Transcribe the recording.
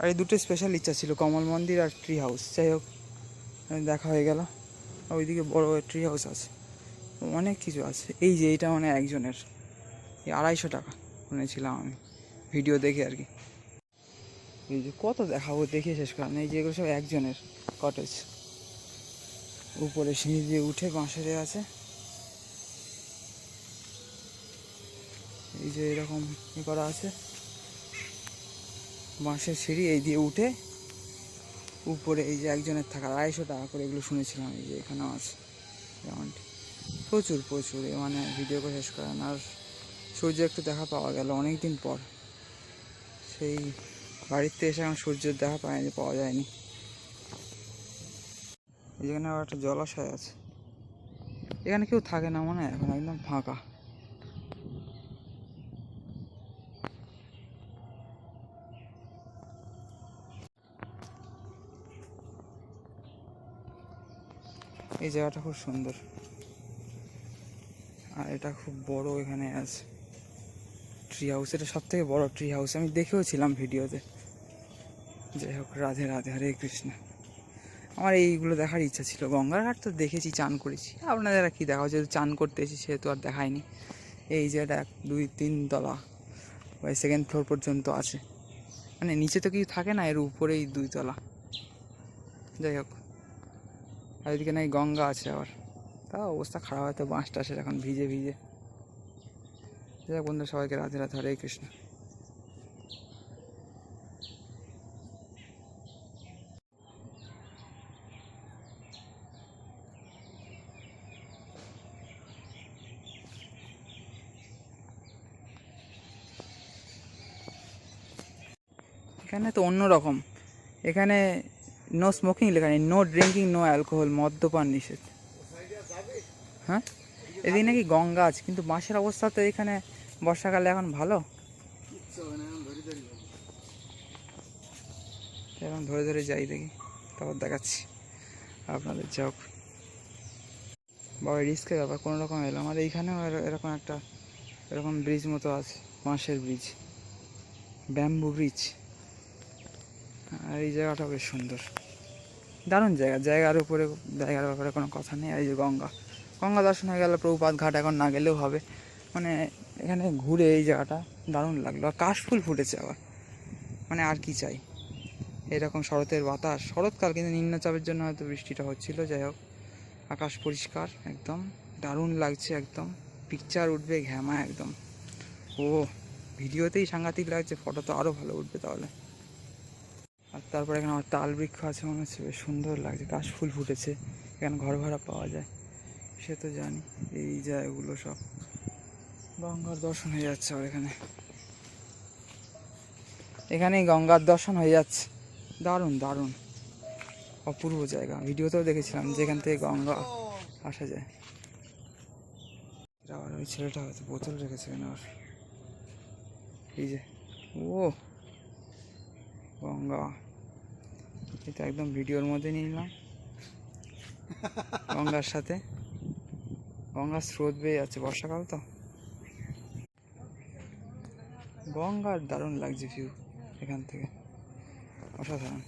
আর এই দুটো স্পেশাল ইচ্ছা ছিল, কমল মন্দির আর ট্রি হাউস যাই হোক দেখা হয়ে গেল। ওইদিকে বড় ট্রি হাউস আছে। অনেক কিছু আছে। এই যে এইটা মানে একজনের। এই আড়াইশো টাকা শুনেছিলাম আমি। ভিডিও দেখে আর কি। এই যে কত দেখাবো, দেখে শেষ করা নেই। যেগুলো সব একজনের কটেজ উপরে সিঁড়ি দিয়ে উঠে বাঁশের আছে। এই যে এরকম করা আছে। বাঁশের সিঁড়ি এই দিয়ে উঠে উপরে এই যে একজনের থাকা, আড়াইশো টাকা করে এগুলো শুনেছিলাম এই যে এখানেও আছে যেমনটি প্রচুর প্রচুর, এ মানে ভিডিও করে শেষ করেন। আর সূর্য একটু দেখা পাওয়া গেল অনেক দিন পর। সেই বাড়িতে এসে এখন সূর্যের দেখা পায়নি পাওয়া যায়নি। এখানে আবার একটা জলাশয় আছে। এখানে কেউ থাকে না মনে হয় এখন, একদম ফাঁকা। এই জায়গাটা খুব সুন্দর। আর এটা খুব বড় এখানে আছে ট্রি হাউস এটা সব থেকে বড় ট্রি হাউস আমি দেখেও ছিলাম ভিডিওতে। যাই হোক, রাধে রাধে, হরে কৃষ্ণ। আমার এইগুলো দেখার ইচ্ছা ছিল। গঙ্গার ঘাট তো দেখেছি, চান করেছি। আপনাদের আর কি দেখা যেহেতু চান করতে এসেছি, সেহেতু আর দেখায়নি এই যে এটা এক, দুই, তিন তলা বা সেকেন্ড ফ্লোর পর্যন্ত আছে। মানে নিচে তো কিছু থাকে না, এর উপরেই দুই তলা। যাই হোক। আর এদিকে নাই গঙ্গা আছে আবার। তা অবস্থা খারাপ হয়তো বাঁশ টাসের এখন ভিজে ভিজে। যাই হোক বন্ধু সবাইকে রাধে রাধে, হরে কৃষ্ণ। এখানে তো অন্য রকম এখানে নো স্মোকিং লেখা নেই নো ড্রিঙ্কিং নো অ্যালকোহল মদ্যপান নিষেধ। হ্যাঁ? এদিকে নাকি গঙ্গা আছে, কিন্তু বাঁশের অবস্থা তো এখানে বর্ষাকালে এখন ভালো। এখন ধরে ধরে যাই দেখি, তারপর দেখাচ্ছি আপনাদের যাক বাবা রিস্কের ব্যাপার, কোনো রকম এলাম আর এইখানেও এর- এরকম একটা, এরকম ব্রিজ মতো আছে, বাঁশের ব্রিজ ব্যাম্বু ব্রিজ আর এই জায়গাটা বেশ সুন্দর। দারুণ জায়গা। জায়গার উপরে, জায়গার ব্যাপারে কোনো কথা নেই। এই যে গঙ্গা। গঙ্গা দর্শন হয়ে গেলে প্রভুপাত ঘাট এখন না গেলেও হবে। মানে এখানে ঘুরে এই জায়গাটা দারুণ লাগল। আর কাশফুল ফুটেছে আবার। মানে আর কি চাই? এরকম শরতের বাতাস। শরৎকাল কিন্তু নিম্নচাপের জন্য হয়তো বৃষ্টিটা হচ্ছিল। যাই হোক, আকাশ পরিষ্কার একদম। দারুণ লাগছে একদম। পিকচার উঠবে ঘ্যামা একদম। ও, ভিডিওতেই সাংঘাতিক লাগছে। ফটো তো আরও ভালো উঠবে তাহলে। আর তারপরে এখানে আমার তাল বৃক্ষ আছে, মনে হচ্ছে বেশ সুন্দর লাগছে। কাশ ফুল ফুটেছে, এখানে ঘর ভাড়া পাওয়া যায়। সে তো জানি, এই জায়গাগুলো সব গঙ্গার দর্শন হয়ে যাচ্ছে আর এখানে। এখানেই গঙ্গার দর্শন হয়ে যাচ্ছে। দারুণ দারুণ। অপূর্ব জায়গা। ভিডিওতেও দেখেছিলাম যেখান থেকে গঙ্গা আসা যায়। আবার ওই ছেলেটা হয়তো বোতল রেখেছে এখানে আবার। এই যে, ও! গঙ্গা। এটা একদম ভিডিওর মধ্যে নিয়ে নিলাম। গঙ্গার সাথে। গঙ্গার স্রোত বেয়ে যাচ্ছে বর্ষাকাল তো। গঙ্গার দারুণ লাগছে ভিউ এখান থেকে। অসাধারণ।